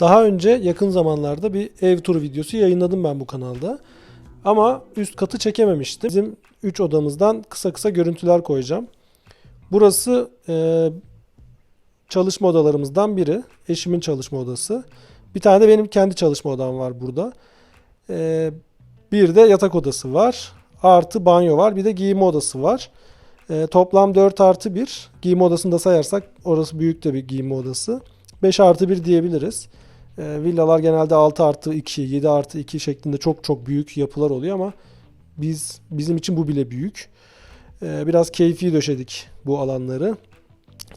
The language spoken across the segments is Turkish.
Daha önce yakın zamanlarda bir ev turu videosu yayınladım ben bu kanalda. Ama üst katı çekememiştim. Bizim 3 odamızdan kısa kısa görüntüler koyacağım. Burası e, çalışma odalarımızdan biri. Eşimin çalışma odası. Bir tane de benim kendi çalışma odam var burada. E, bir de yatak odası var. Artı banyo var. Bir de giyinme odası var. E, toplam 4 artı 1. Giyinme odasını da sayarsak orası büyük de bir giyinme odası. 5 artı 1 diyebiliriz. E, villalar genelde 6 artı 2, 7 artı 2 şeklinde çok çok büyük yapılar oluyor ama biz bizim için bu bile büyük. E, biraz keyfi döşedik bu alanları.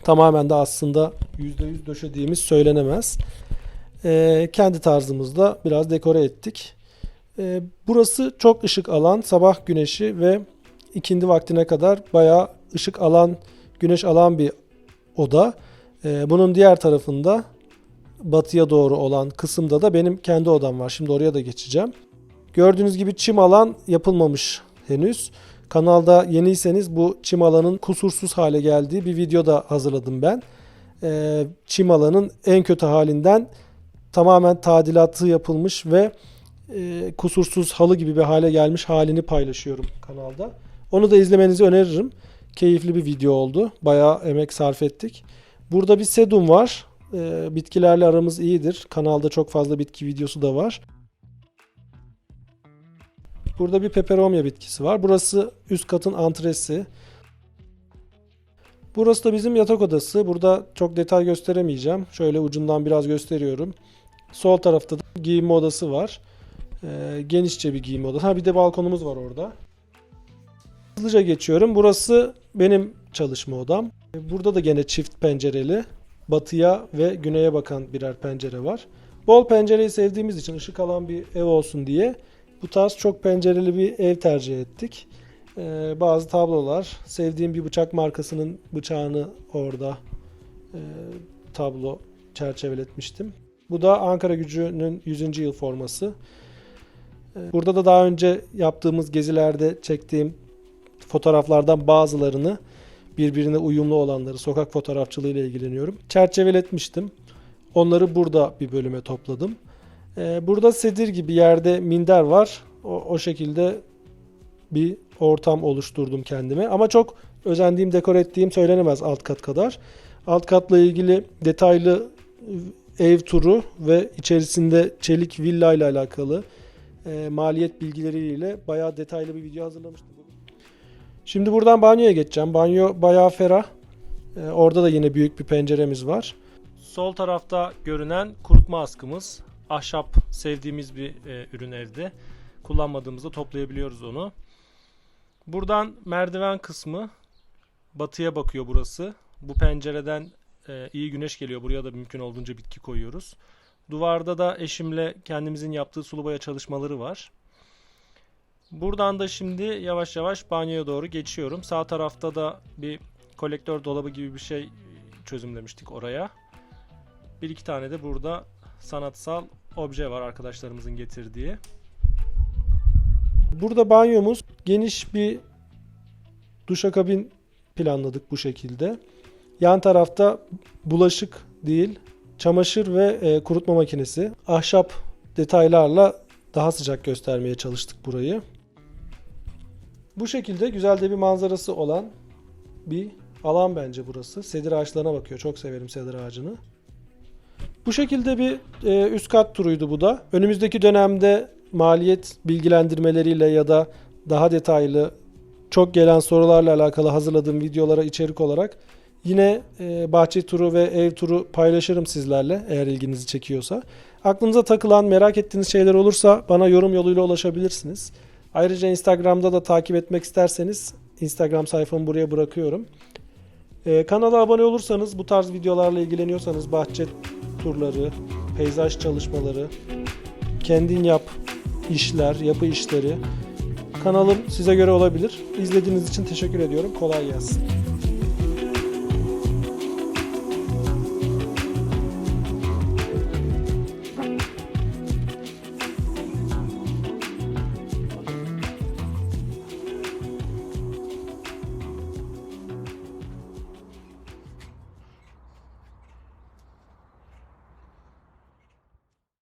Tamamen de aslında %100 döşediğimiz söylenemez. E, kendi tarzımızda biraz dekore ettik. E, burası çok ışık alan, sabah güneşi ve ikindi vaktine kadar bayağı ışık alan, güneş alan bir oda. E, bunun diğer tarafında batıya doğru olan kısımda da benim kendi odam var. Şimdi oraya da geçeceğim. Gördüğünüz gibi çim alan yapılmamış henüz. Kanalda yeniyseniz bu çim alanın kusursuz hale geldiği bir video da hazırladım ben. Ee, çim alanın en kötü halinden tamamen tadilatı yapılmış ve e, kusursuz halı gibi bir hale gelmiş halini paylaşıyorum kanalda. Onu da izlemenizi öneririm. Keyifli bir video oldu. Bayağı emek sarf ettik. Burada bir sedum var. Ee, bitkilerle aramız iyidir. Kanalda çok fazla bitki videosu da var. Burada bir peperomia bitkisi var. Burası üst katın antresi. Burası da bizim yatak odası. Burada çok detay gösteremeyeceğim. Şöyle ucundan biraz gösteriyorum. Sol tarafta da giyinme odası var. Ee, genişçe bir giyinme odası. Ha bir de balkonumuz var orada. Hızlıca geçiyorum. Burası benim çalışma odam. Burada da gene çift pencereli. Batıya ve güneye bakan birer pencere var. Bol pencereyi sevdiğimiz için ışık alan bir ev olsun diye bu tarz çok pencereli bir ev tercih ettik. Ee, bazı tablolar. Sevdiğim bir bıçak markasının bıçağını orada e, tablo çerçeveletmiştim. Bu da Ankara Gücü'nün 100. yıl forması. Ee, Burada da daha önce yaptığımız gezilerde çektiğim fotoğraflardan bazılarını birbirine uyumlu olanları sokak fotoğrafçılığı ile ilgileniyorum. Çerçeveletmiştim. Onları burada bir bölüme topladım. Ee, burada sedir gibi yerde minder var. O, o şekilde bir ortam oluşturdum kendime. Ama çok özendiğim, dekor ettiğim söylenemez alt kat kadar. Alt katla ilgili detaylı ev turu ve içerisinde çelik villa ile alakalı e, maliyet bilgileriyle bayağı detaylı bir video hazırlamıştım. Şimdi buradan banyoya geçeceğim. Banyo bayağı ferah. Ee, orada da yine büyük bir penceremiz var. Sol tarafta görünen kurutma askımız. Ahşap sevdiğimiz bir e, ürün evde. Kullanmadığımızda toplayabiliyoruz onu. Buradan merdiven kısmı batıya bakıyor burası. Bu pencereden e, iyi güneş geliyor. Buraya da mümkün olduğunca bitki koyuyoruz. Duvarda da eşimle kendimizin yaptığı sulu boya çalışmaları var. Buradan da şimdi yavaş yavaş banyoya doğru geçiyorum. Sağ tarafta da bir kolektör dolabı gibi bir şey çözümlemiştik oraya. Bir iki tane de burada sanatsal obje var arkadaşlarımızın getirdiği. Burada banyomuz geniş bir duşakabin planladık bu şekilde. Yan tarafta bulaşık değil, çamaşır ve e, kurutma makinesi. Ahşap detaylarla daha sıcak göstermeye çalıştık burayı. Bu şekilde güzel de bir manzarası olan bir alan bence burası. Sedir ağaçlarına bakıyor. Çok severim sedir ağacını. Bu şekilde bir e, üst kat turuydu bu da. Önümüzdeki dönemde maliyet bilgilendirmeleriyle ya da daha detaylı çok gelen sorularla alakalı hazırladığım videolara içerik olarak yine e, bahçe turu ve ev turu paylaşırım sizlerle eğer ilginizi çekiyorsa. Aklınıza takılan, merak ettiğiniz şeyler olursa bana yorum yoluyla ulaşabilirsiniz. Ayrıca Instagram'da da takip etmek isterseniz Instagram sayfamı buraya bırakıyorum. Ee, kanala abone olursanız bu tarz videolarla ilgileniyorsanız bahçe turları, peyzaj çalışmaları, kendin yap işler, yapı işleri kanalım size göre olabilir. İzlediğiniz için teşekkür ediyorum. Kolay gelsin.